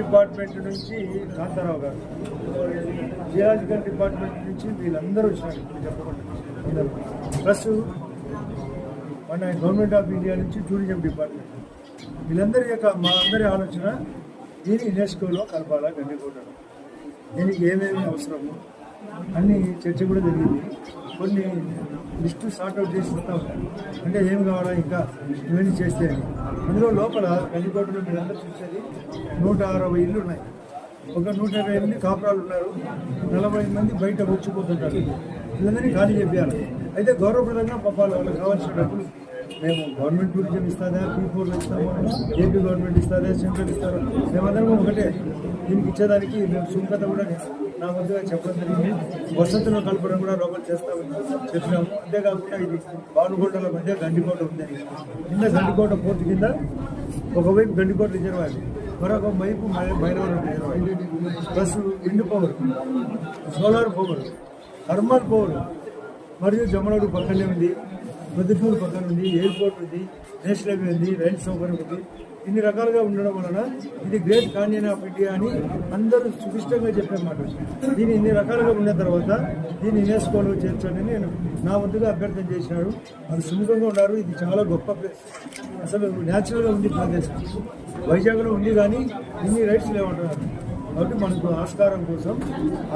Department నుంచి కాంతారావు గారు. Geological department నుంచి వీళ్ళందరూ వచ్చినారు ఇప్పుడు చెప్పకుండా. ప్లస్ మన గవర్నమెంట్ ఆఫ్ ఇండియా నుంచి టూరిజం డిపార్ట్మెంట్. వీళ్ళందరి యొక్క మా అందరి ఆలోచన దీన్ని యునెస్కోలో కలపాలా గండికోటలో దీనికి ఏమేమి అవసరము? అన్ని చర్చ కూడా జరిగింది. కొన్ని లిస్టు సార్ట్అవుట్ చేసి ఇస్తాం అంటే ఏం కావాలా ఇంకా? ఇవన్నీ చేస్తే అని. అందులో లోపల గండికోటలో మీరందరూ చూసేది నూట అరవై ఇల్లు ఉన్నాయి. ఒక నూట ఇరవై ఎనిమిది కాపురాలు ఉన్నారు. నలభై మంది బయట వచ్చిపోతుంటారు. వీళ్ళందరినీ ఖాళీ చేయాలి అయితే గౌరవప్రదంగా పంపాలి వాళ్ళకి కావాల్సిన డబ్బులు మేము గవర్నమెంట్ టూరిజం ఇస్తుందా పీ ఫోర్లో ఇస్తాము ఏపీ గవర్నమెంట్ ఇస్తుందా సెంట్రల్ ఇస్తారా? మేమందరం ఒకటే దీనికి ఇచ్చేదానికి మేము సుంకత కూడా నా ముందుగా చెప్పడం జరిగింది. వసతులు కలపడం కూడా లోపల చేస్తామని చెప్పినాము అంతేకాకుండా ఇది బానుగోటల మధ్య గండికోట ఉందని కింద గండికోట పోర్టు కింద ఒకవైపు గండికోట రిజర్వాయర్ మరొక వైపు my- reservoir. Plus wind power solar power thermal power మరియు జమనోడు పక్కనే ఉంది. ప్రొద్దుటూరు పక్కన ఉంది ఎయిర్పోర్ట్ ఉంది నేషనల్ హైవే ఉంది రైలు సౌకర్యం ఉంది. ఇన్ని రకాలుగా ఉండడం వలన ఇది గ్రేట్ కాన్యన్ ఆఫ్ ఇండియా అని అందరూ సుభిష్టంగా చెప్పేమాట దీని ఇన్ని రకాలుగా ఉన్న తర్వాత దీన్ని యునెస్కోలో చేర్చాలని నేను నా వద్దగా అభ్యర్థన చేసినాడు అది సుముఖంగా ఉన్నారు ఇది చాలా గొప్ప ప్లేస్ అసలు న్యాచురల్గా ఉంది ప్రదేశం. వైజాగ్లో ఉంది కానీ ఇన్ని రైట్స్ లేవంటున్నారు. కాబట్టి మనకు ఆస్కారం కోసం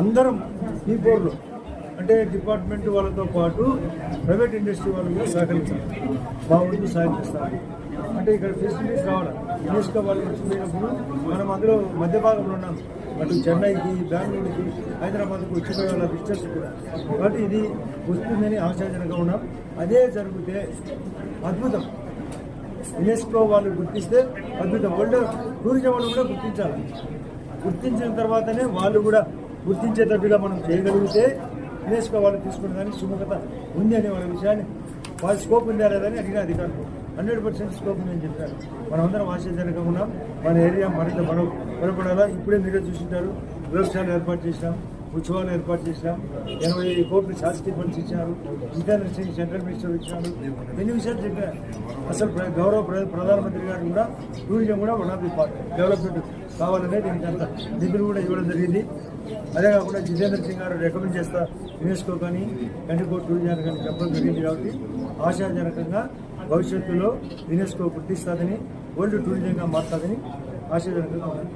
అందరం ఈ పోర్లో అంటే డిపార్ట్మెంట్ వాళ్ళతో పాటు ప్రైవేట్ ఇండస్ట్రీ వాళ్ళు కూడా సహకరించాలి. మా వంతు సాయం చేస్తారు అంటే ఇక్కడ ఫెసిలిటీస్ కావాలి యునెస్కో వాళ్ళు వచ్చిపోయినప్పుడు మనం అందులో మధ్య భాగంలో ఉన్నాం. అటు చెన్నైకి బెంగళూరుకి హైదరాబాద్కి వచ్చిపోయే వాళ్ళ విజిటర్స్ కూడా. కాబట్టి ఇది వస్తుందని ఆశాజనకంగా ఉన్నాం. అదే జరిగితే అద్భుతం. యునెస్కో వాళ్ళు గుర్తిస్తే అద్భుతం. వరల్డ్ టూరిజం వాళ్ళు కూడా గుర్తించాలి. గుర్తించిన తర్వాతనే వాళ్ళు కూడా గుర్తించేటట్టుగా మనం చేయగలిగితే యునెస్కో వాళ్ళు తీసుకునే దానికి సుముఖత ఉంది అనే వాళ్ళ విషయాన్ని వాళ్ళ స్కోప్ ఉందా లేదని అడిగిన అధికారులు. హండ్రెడ్ పర్సెంట్ స్కోప్ ఉందని చెప్పారు. మనం అందరం ఆశాజనకంగా ఉన్నాం. మన ఏరియా మరింత మనం బలపడాలా? ఇప్పుడే మీరే చూసింటారు. వ్యవసాయాలు ఏర్పాటు చేసినాం ఉత్సవాలు ఏర్పాటు చేసినాం ఎనభై కోట్లు శాసకీయ ఫండ్స్ ఇచ్చారు ఇంటర్నెట్ సెంట్రల్ మినిస్టర్ ఇచ్చినారు ఎన్ని విషయాలు చెప్పారు అసలు ప్ర- గౌరవ ప్ర- ప్రధానమంత్రి గారు కూడా టూరిజం కూడా one of the part development కావాలనే దీనికి అంత నిధులు కూడా ఇవ్వడం జరిగింది. అదే కాకుండా జితేంద్ర సింగ్ గారు రికమెండ్ చేస్తా యునెస్కో కానీ కంటికోట్ టూరిజం కానీ చెప్పడం జరిగింది కాబట్టి ఆశాజనకంగా భవిష్యత్తులో యునెస్కో గుర్తిస్తుందని వరల్డ్ టూరిజంగా మారుతుందని ఆశాజనకంగా ఉంది.